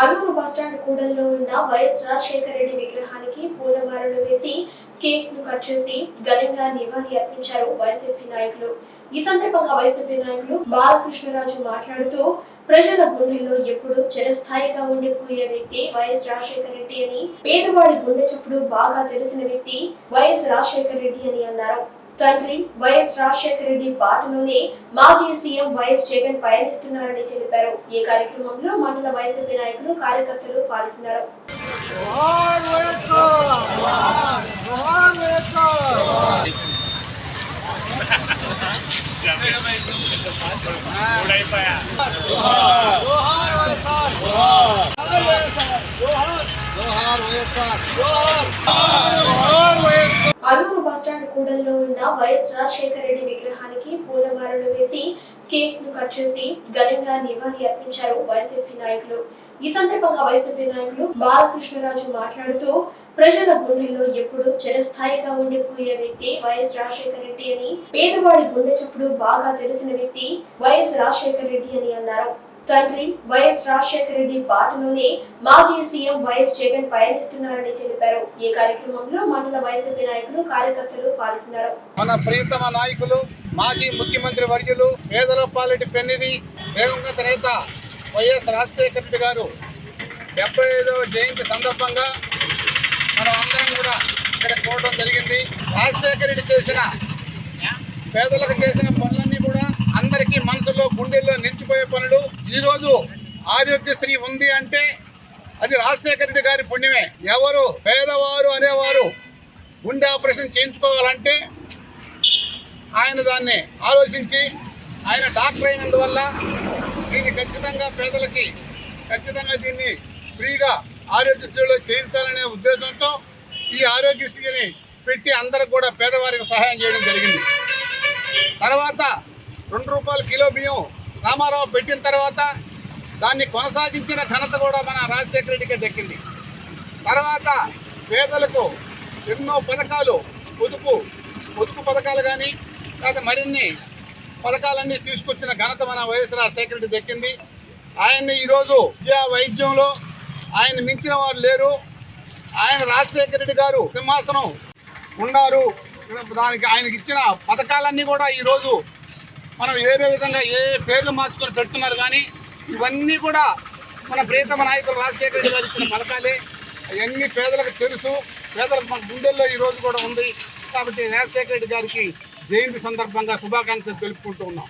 Alluri bus stand కూడల్లో ఉన్న YS Rajasekhara Reddy విగ్రహానికి పూలమాలలు వేసి కేక్ను కట్ చేసి ఘనంగా నివాళి అర్పించారు వైసీపీ నాయకులు. ఈ సందర్భంగా వైసీపీ నాయకులు బాలకృష్ణరాజు మాట్లాడుతూ ప్రజల గుండెల్లో ఎప్పుడు చిరస్థాయిగా ఉండిపోయే వ్యక్తి వైఎస్ రాజశేఖర రెడ్డి అని పేదవాడి గుండె చప్పుడు బాగా తెలిసిన వ్యక్తి వైఎస్ రాజశేఖర రెడ్డి అని అన్నారు. తండ్రి వైఎస్ రాజశేఖర రెడ్డి బాటలోనే మాజీ సీఎం వైఎస్ జగన్ పయనిస్తున్నారని తెలిపారు. ఈ కార్యక్రమంలో మండల వైసీపీ నాయకులు కార్యకర్తలు పాల్గొన్నారు. వైఎస్ఆర్ జోహార్ అల్లూరు బస్టాండ్ కూడల్లో ఉన్న వైఎస్ రాజశేఖర రెడ్డి విగ్రహానికి పూలమాలలు వేసి కేక్ను కట్ చేసి ఘనంగా నివాళి అర్పించారు వైసీపీ నాయకులు. ఈ సందర్భంగా వైసీపీ నాయకులు బాలకృష్ణరాజు మాట్లాడుతూ ప్రజల గుండెల్లో ఎప్పుడు చిరస్థాయిగా ఉండిపోయే వ్యక్తి వైఎస్ రాజశేఖర రెడ్డి అని పేదవాడి గుండె చప్పుడు బాగా తెలిసిన వ్యక్తి వైఎస్ రాజశేఖర రెడ్డి అని అన్నారు. తండ్రి వైఎస్ రాజశేఖర రెడ్డి బాటలోనే మాజీ సీఎం వైఎస్ జగన్ పయనిస్తున్నారని తెలిపారు. ఈ కార్యక్రమంలో మండల వైసీపీ నాయకులు కార్యకర్తలు పాల్గొన్నారు. మన ప్రియతమ నాయకులు మాజీ ముఖ్యమంత్రి వర్యులు పేదల పాలిటి పెన్నిది దివంగత నేత వైఎస్ రాజశేఖర రెడ్డి గారు. డెబ్బై ఐదవ జయంతి సందర్భంగా మనం అందరం కూడా ఇక్కడ చూడడం జరిగింది. రాజశేఖర రెడ్డి చేసిన పేదలకు చేసిన పనులన్నీ అందరికీ మనసులో గుండెల్లో నిలిచిపోయే పనులు. ఈరోజు ఆరోగ్యశ్రీ ఉంది అంటే అది రాజశేఖర రెడ్డి గారి పుణ్యమే. ఎవరు పేదవారు అనేవారు గుండె ఆపరేషన్ చేయించుకోవాలంటే ఆయన దాన్ని ఆలోచించి ఆయన డాక్టర్ అయినందువల్ల దీన్ని ఖచ్చితంగా పేదలకి ఖచ్చితంగా దీన్ని ఫ్రీగా ఆరోగ్యశ్రీలో చేయించాలనే ఉద్దేశంతో ఈ ఆరోగ్యశ్రీని పెట్టి అందరికి కూడా పేదవారికి సహాయం చేయడం జరిగింది. తర్వాత రెండు రూపాయలు కిలో బియ్యం రామారావు పెట్టిన తర్వాత దాన్ని కొనసాగించిన ఘనత కూడా మన రాజశేఖర రెడ్డికి దక్కింది. తర్వాత పేదలకు ఎన్నో పథకాలు పొదుపు పొదుపు పథకాలు కానీ లేకపోతే మరిన్ని పథకాలన్నీ తీసుకొచ్చిన ఘనత మన వైఎస్ రాజశేఖర రెడ్డి దక్కింది. ఆయన్ని ఈరోజు విద్యా వైద్యంలో ఆయన మించిన వారు లేరు. ఆయన రాజశేఖర రెడ్డి గారు సింహాసనం ఉన్నారు దానికి ఆయనకి ఇచ్చిన పథకాలన్నీ కూడా ఈరోజు మనం వేరే విధంగా ఏ పేర్లు మార్చుకొని పెడుతున్నారు కానీ ఇవన్నీ కూడా మన ప్రియతమ నాయకులు రాజశేఖర రెడ్డి గారు ఇచ్చిన పథకాలే. అవన్నీ పేదలకు తెలుసు. పేదలకు మన గుండెల్లో ఈ రోజు కూడా ఉంది. కాబట్టి రాజశేఖర రెడ్డి గారికి జయంతి సందర్భంగా శుభాకాంక్షలు తెలుపుకుంటూ ఉన్నాం.